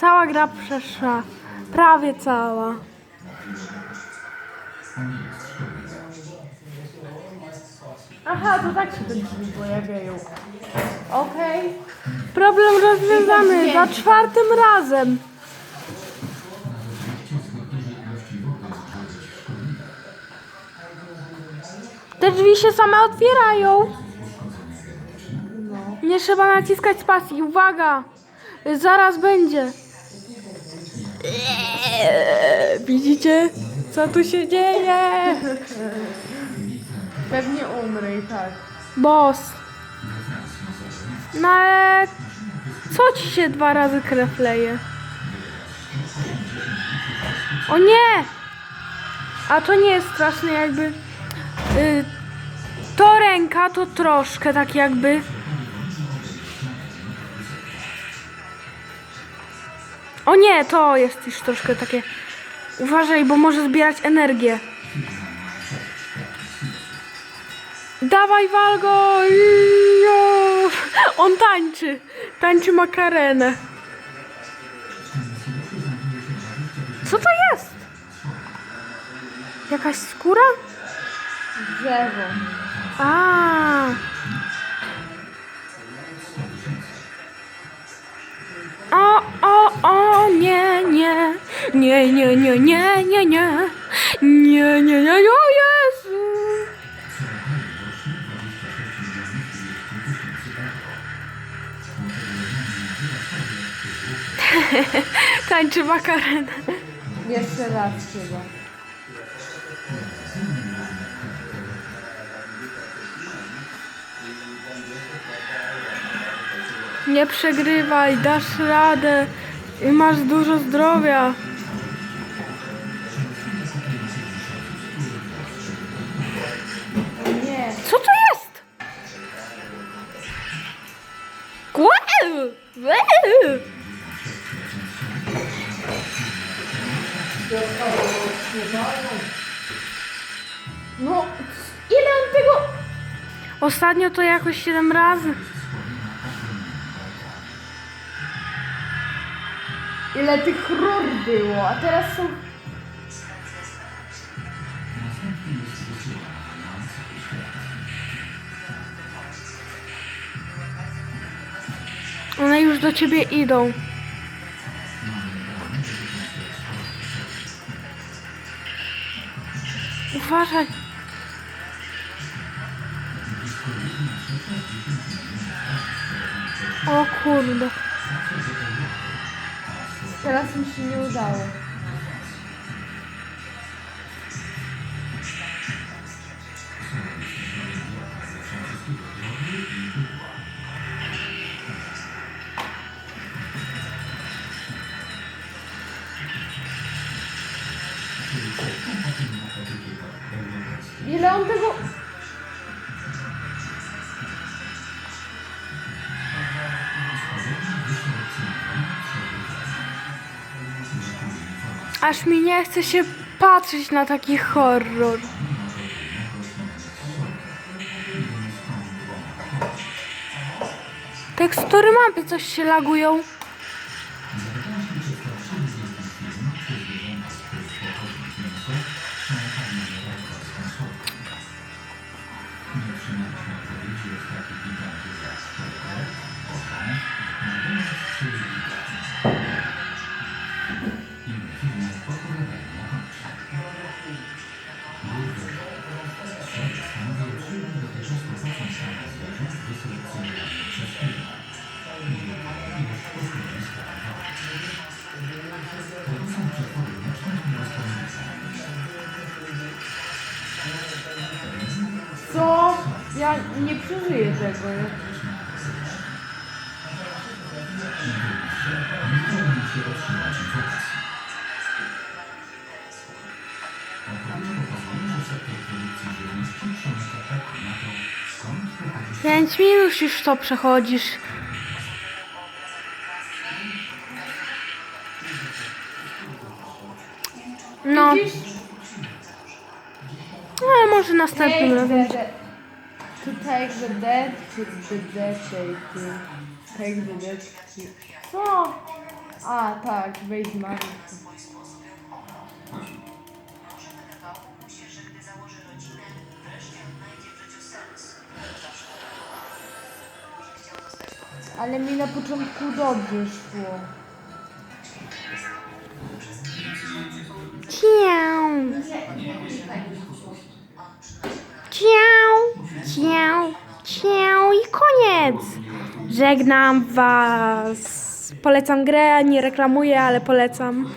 Cała gra przeszła. Prawie cała. Aha, to tak się te drzwi pojawiają. Okej. Problem rozwiązany za czwartym razem. Te drzwi się same otwierają. Nie trzeba naciskać spacji. Uwaga! Zaraz będzie. Eee, Widzicie, co tu się dzieje? Pewnie umrę i tak. Boss. No ale co ci się dwa razy krew leje? O nie! A to nie jest straszne jakby... Y, to ręka to troszkę tak jakby... O nie, to jest już troszkę takie... Uważaj, bo może zbierać energię. Dawaj Walgo! On tańczy. Tańczy makarenę. Co to jest? Jakaś skóra? Drzewo. A. O, o, nie. Nie, nie, nie, nie, nie, nie. Nie, nie, nie, Jezu. Tańczy makarenę. Jeszcze raz chyba. Nie przegrywaj, dasz radę i masz dużo zdrowia. Głeł! Głeł! No, ile on tego... Ostatnio to jakoś 7 razy. Ile tych rur było, a teraz są... już do ciebie idą. Uważaj. O kurde. Teraz mi się nie udało. Ile on tego... Aż mi nie chce się patrzeć na taki horror. Tekstury mapy coś się lagują. Ja nie przeżyję tego. Pięć minut już to przechodzisz. No, no może następnym razem. Dead to take the dead to... Co? A, tak, wyjdź Marysia. Ale mi na początku dobrze szło. Cię. Żegnam was. Polecam grę, nie reklamuję, ale polecam.